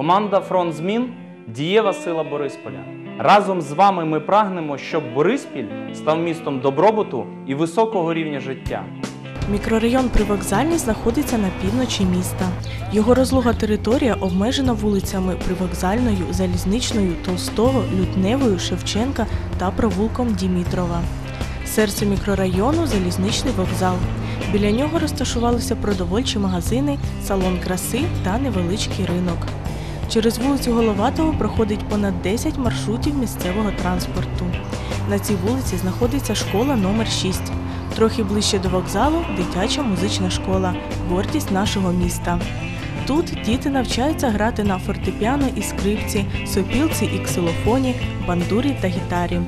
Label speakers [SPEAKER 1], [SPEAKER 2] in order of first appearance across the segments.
[SPEAKER 1] Команда Фронт Змін дієва сила Борисполя. Разом з вами ми прагнемо, щоб Бориспіль став містом добробуту і високого рівня життя.
[SPEAKER 2] Мікрорайон Привокзальний знаходиться на півночі міста. Його розлога територія обмежена вулицями Привокзальною, Залізничною, Толстого, Лютневою, Шевченка та провулком Дімітрова. Серце мікрорайону залізничний вокзал. Біля нього розташувалися продовольчі магазини, салон краси та невеличкий ринок. Через вулицю Головатого проходить понад 10 маршрутів місцевого транспорту. На цій вулиці знаходиться школа номер 6 Трохи ближче до вокзалу дитяча музична школа, гордість нашого міста. Тут діти навчаються грати на фортепіано і скрипці, сопілці і ксилофоні, бандурі та гітарі.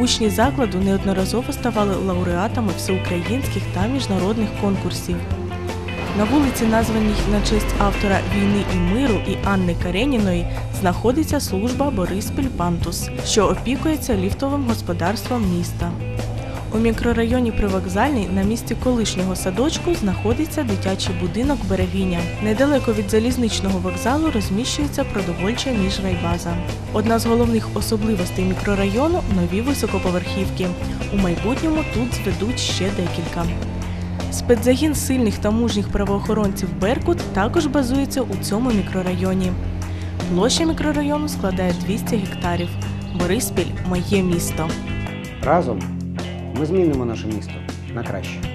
[SPEAKER 2] Учні закладу неодноразово ставали лауреатами всеукраїнських та міжнародних конкурсів. На вулиці, названій на честь автора Війни і миру і Анни Кареніної, знаходиться служба Бориспіль Пантус, що опікується ліфтовим господарством міста. У мікрорайоні Привокзальний на місці колишнього садочку знаходиться дитячий будинок Берегиня. Недалеко від залізничного вокзалу розміщується продовольча міжрайбаза. Одна з головних особливостей мікрорайону нові високоповерхівки. У майбутньому тут зведуть ще декілька. Спецзагін сильних та мужніх правоохоронців Беркут також базується у цьому мікрорайоні. Площа мікрорайону складає 200 гектарів. Бориспіль моє місто.
[SPEAKER 3] Разом ми змінимо наше місто на краще.